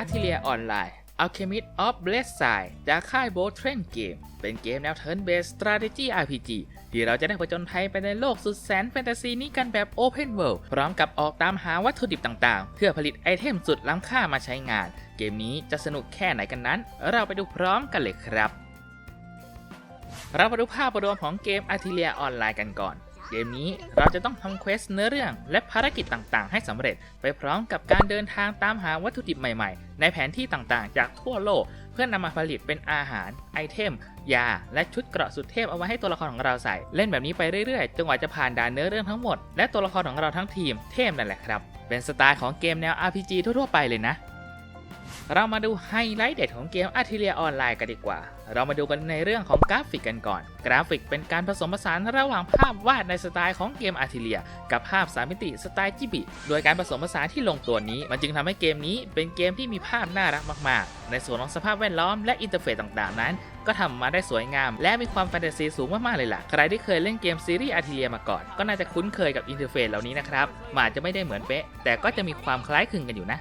a r t i l i a Online Alchemist of b l e s i d e จากค่าย b o t r e n Game เป็นเกมแนว Turn Based Strategy RPG ที่เราจะได้ผจญภัยไปในโลกสุดแสนแฟนตาซีนี้กันแบบ Open World พร้อมกับออกตามหาวัตถุดิบต่างๆ เพื่อผลิตไอเทมสุดล้ำค่ามาใช้งาน เกมนี้จะสนุกแค่ไหนกันนั้น เราไปดูพร้อมกันเลยครับ เรามาดูภาพรวมของเกม a r t i l i a Online กันก่อน เกมนี้เราจะต้องทำเควสเนื้อเรื่องและภารกิจต่างๆ ให้สำเร็จ ไปพร้อมกับการเดินทางตามหาวัตถุดิบใหม่ๆ ในแผนที่ต่างๆ จากทั่วโลก เพื่อนำมาผลิตเป็นอาหาร ไอเทม ยา และชุดเกราะสุดเทพเอาไว้ให้ตัวละครของเราใส่ เล่นแบบนี้ไปเรื่อยๆจนกว่าจะผ่านด่านเนื้อเรื่องทั้งหมดและตัวละครของเราทั้งทีมเทพนั่นแหละครับเป็นสไตล์ของเกมแนว RPG ทั่วๆไปเลยนะ เรามาดูไฮไลท์เด็ดของเกม a r t i l i a Online กันดีกว่า เรามาดูกันในเรื่องของกราฟิกกันก่อน กราฟิกเป็นการผสมผสานระหว่างภาพวาดในสไตล์ของเกม a r t i l i a กับภาพสามมิติสไตล์จิบิ โดยการผสมผสานที่ลงตัวนี้ มันจึงทำให้เกมนี้เป็นเกมที่มีภาพน่ารักมาก ๆ ในส่วนของสภาพแวดล้อมและอินเทอร์เฟซต่าง ๆ นั้น ก็ทำมาได้สวยงาม และมีความแฟนตาซีสูงมาก ๆ เลยล่ะ ใครที่เคยเล่นเกมซีรีส์ a r t i l i a มาก่อน ก็น่าจะคุ้นเคยกับอินเทอร์เฟซเหล่านี้นะครับอาจจะไม่ได้เหมือนเป๊ะ แต่ก็จะมีความคล้ายคลึงกันอยู่นะ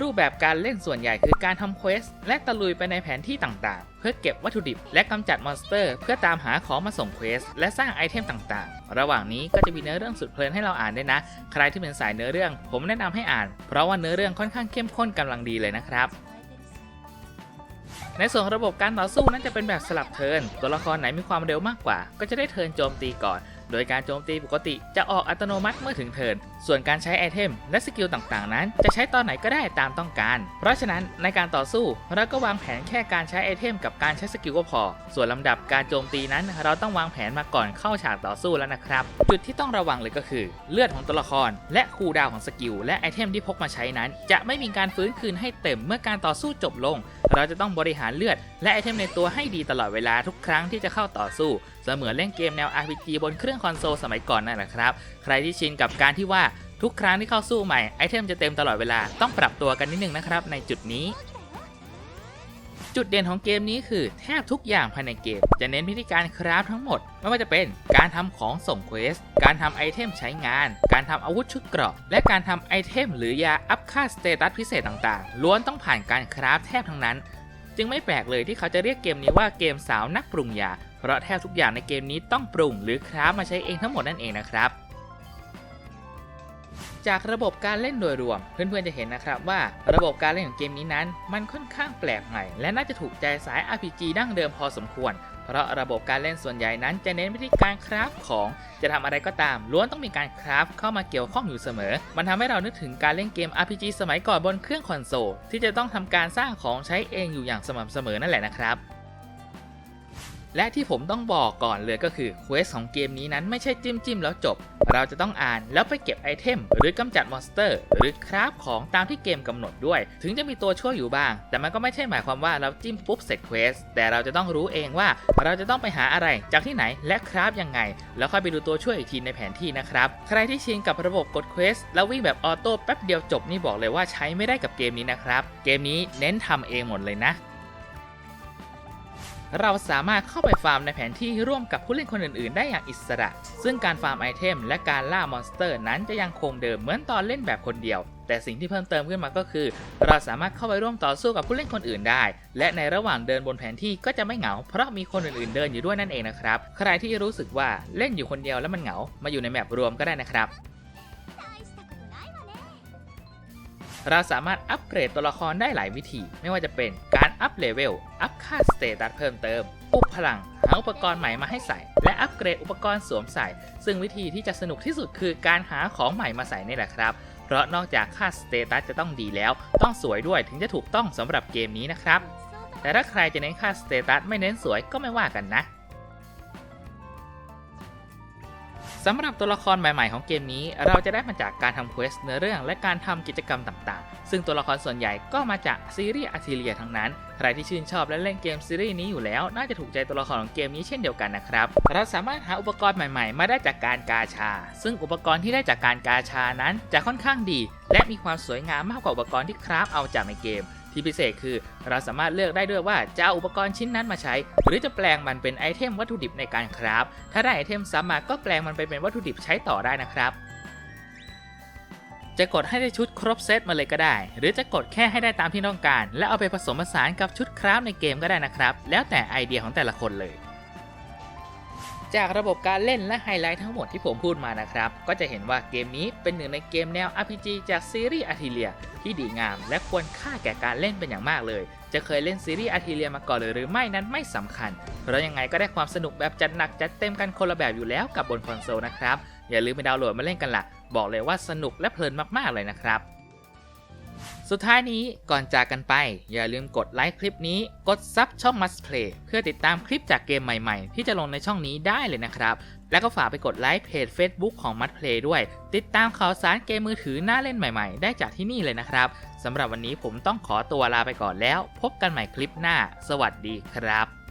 รูปแบบการเล่นส่วนใหญ่คือการทำเควสและตะลุยไปในแผนที่ต่างๆ เพื่อเก็บวัตถุดิบ และกำจัดมอนสเตอร์ เพื่อตามหาของมาส่งเควสและสร้างไอเทมต่างๆ ระหว่างนี้ก็จะมีเนื้อเรื่องสุดเพลินให้เราอ่านด้วยนะ ใครที่เป็นสายเนื้อเรื่อง ผมแนะนำให้อ่าน เพราะว่าเนื้อเรื่องค่อนข้างเข้มข้นกำลังดีเลยนะครับในส่วนระบบการต่อสู้นั้นจะเป็นแบบสลับเทิร์นตัวละครไหนมีความเร็วมากกว่า ก็จะได้เทิร์นโจมตีก่อน โดยการโจมตีปกติจะออกอัตโนมัติเมื่อถึงเทิร์น ส่วนการใช้ไอเทมและสกิลต่างๆ นั้น จะใช้ตอนไหนก็ได้ตามต้องการ เพราะฉะนั้นในการต่อสู้เราก็วางแผนแค่การใช้ไอเทมกับการใช้สกิลก็พอ ส่วนลำดับการโจมตีนั้น เราต้องวางแผนมาก่อนเข้าฉากต่อสู้แล้วนะครับ จุดที่ต้องระวังเลยก็คือ เลือดของตัวละคร และคูดาวของสกิลและไอเทมที่พกมาใช้นั้น จะไม่มีการฟื้นคืนให้เต็มเมื่อการต่อสู้จบลง เราจะต้องบริหารเลือด และไอเทมในตัวให้ดีตลอดเวลาทุกครั้งที่จะเข้าต่อสู้ สมือนเล่นเกมแนว RPG บนเครื่องคอนโซลสมัยก่อนนั่นแหละครับ ใครที่ชินกับการที่ว่าทุกครั้งที่เข้าสู้ใหม่ไอเทมจะเต็มตลอดเวลาต้องปรับตัวกันนิดนึงนะครับในจุดนี้ จุดเด่นของเกมนี้คือแทบทุกอย่างภายในเกม จะเน้นพิธีการคราฟทั้งหมด ไม่ว่าจะเป็นการทำของส่งเควส การทำไอเทมใช้งาน การทำอาวุธชุดเกราะ และการทำไอเทมหรือยาอัพค่าสเตตัสพิเศษต่างๆ ล้วนต้องผ่านการคราฟแทบทั้งนั้น จึงไม่แปลกเลยที่เขาจะเรียกเกมนี้ว่าเกมสาวนักปรุงยา เพราะแทบทุกอย่างในเกมนี้ต้องปรุงหรือคราฟมาใช้เองทั้งหมดนั่นเองนะครับ จากระบบการเล่นโดยรวม เพื่อนๆจะเห็นนะครับว่าระบบการเล่นของเกมนี้นั้น มันค่อนข้างแปลกใหม่ และน่าจะถูกใจสาย RPG ดั้งเดิมพอสมควร เพราะระบบการเล่นส่วนใหญ่นั้นจะเน้นไปที่การคราฟของ จะทำอะไรก็ตาม ล้วนต้องมีการคราฟเข้ามาเกี่ยวข้องอยู่เสมอ มันทำให้เรานึกถึงการเล่นเกม RPG สมัยก่อนบนเครื่องคอนโซลที่จะต้องทำการสร้างของใช้เองอยู่อย่างสม่ำเสมอนั่นแหละนะครับ และที่ผมต้องบอกก่อนเลยก็คือเควสของเกมนี้นั้นไม่ใช่จิ้มจิ้มแล้วจบ เราจะต้องอ่านแล้วไปเก็บไอเทม หรือกำจัดมอนสเตอร์ หรือคราฟของตามที่เกมกำหนดด้วย ถึงจะมีตัวช่วยอยู่บ้าง แต่มันก็ไม่ใช่หมายความว่าเราจิ้มปุ๊บเสร็จเควสแต่เราจะต้องรู้เองว่าเราจะต้องไปหาอะไรจากที่ไหนและคราฟยังไง แล้วค่อยไปดูตัวช่วยอีกทีในแผนที่นะครับใครที่ชินกับระบบกดเควสแล้ววิ่งแบบออโต้แป๊บเดียวจบนี่บอกเลยว่าใช้ไม่ได้กับเกมนี้นะครับเกมนี้เน้นทำเองหมดเลยนะ เราสามารถเข้าไปฟาร์มในแผนที่ร่วมกับผู้เล่นคนอื่นๆ ได้อย่างอิสระ ซึ่งการฟาร์มไอเทมและการล่ามอนสเตอร์นั้นจะยังคงเดิมเหมือนตอนเล่นแบบคนเดียว แต่สิ่งที่เพิ่มเติมขึ้นมาก็คือ เราสามารถเข้าไปร่วมต่อสู้กับผู้เล่นคนอื่นได้ และในระหว่างเดินบนแผนที่ก็จะไม่เหงา เพราะมีคนอื่นๆเดินอยู่ด้วยนั่นเองนะครับ ใครที่รู้สึกว่าเล่นอยู่คนเดียวแล้วมันเหงา มาอยู่ในแมปรวมก็ได้นะครับ เราสามารถอัปเกรดตัวละครได้หลายวิธี ไม่ว่าจะเป็นการอัพเลเวล อัพค่าสเตตัสเพิ่มเติม อุบพลัง หาอุปกรณ์ใหม่มาให้ใส่ และอัปเกรดอุปกรณ์สวมใส่ ซึ่งวิธีที่จะสนุกที่สุดคือการหาของใหม่มาใส่นี่แหละครับ เพราะนอกจากค่าสเตตัสจะต้องดีแล้ว ต้องสวยด้วยถึงจะถูกต้องสำหรับเกมนี้นะครับ แต่ถ้าใครจะเน้นค่าสเตตัสไม่เน้นสวยก็ไม่ว่ากันนะ สำหรับตัวละครใหม่ๆของเกมนี้ เราจะได้มาจากการทำเควสเนื้อเรื่องและการทำกิจกรรมต่างๆ ซึ่งตัวละครส่วนใหญ่ก็มาจากซีรีส์อาร์ติเลียทั้งนั้น ใครที่ชื่นชอบและเล่นเกมซีรีส์นี้อยู่แล้ว น่าจะถูกใจตัวละครของเกมนี้เช่นเดียวกันนะครับ เราสามารถหาอุปกรณ์ใหม่ๆ มาได้จากการกาชา ซึ่งอุปกรณ์ที่ได้จากการกาชานั้นจะค่อนข้างดี และมีความสวยงามมากกว่าอุปกรณ์ที่คราฟเอาจากในเกม ที่พิเศษคือ เราสามารถเลือกได้ด้วยว่าจะเอาอุปกรณ์ชิ้นนั้นมาใช้ หรือจะแปลงมันเป็นไอเทมวัตถุดิบในการคราฟถ้าได้ไอเทมซ้ำมาก็แปลงมันไปเป็นวัตถุดิบใช้ต่อได้นะครับ จะกดให้ได้ชุดครบเซตมาเลยก็ได้ หรือจะกดแค่ให้ได้ตามที่ต้องการ และเอาไปผสมผสานกับชุดคราฟในเกมก็ได้นะครับ แล้วแต่ไอเดียของแต่ละคนเลย จากระบบการเล่นและไฮไลท์ทั้งหมดที่ผมพูดมานะครับ ก็จะเห็นว่าเกมนี้เป็นหนึ่งในเกมแนว RPG จากซีรีส์อาร์ทิเลียที่ดีงาม และควรค่าแก่การเล่นเป็นอย่างมากเลย จะเคยเล่นซีรีส์อาร์ทิเลียมาก่อนหรือไม่นั้นไม่สำคัญ เพราะยังไงก็ได้ความสนุกแบบจัดหนักจัดเต็มกันคนละแบบอยู่แล้วกับบนคอนโซลนะครับ อย่าลืมไปดาวน์โหลดมาเล่นกันล่ะ บอกเลยว่าสนุกและเพลินมากๆเลยนะครับ สุดท้ายนี้ก่อนจากกันไป อย่าลืมกดไลค์คลิปนี้ กดซับช่อง Must Play เพื่อติดตามคลิปจากเกมใหม่ๆ ที่จะลงในช่องนี้ได้เลยนะครับ แล้วก็ฝากไปกดไลค์เพจ Facebook ของ Must Play ด้วย ติดตามข่าวสารเกมมือถือน่าเล่นใหม่ๆ ได้จากที่นี่เลยนะครับสำหรับวันนี้ผมต้องขอตัวลาไปก่อนแล้ว พบกันใหม่คลิปหน้า สวัสดีครับ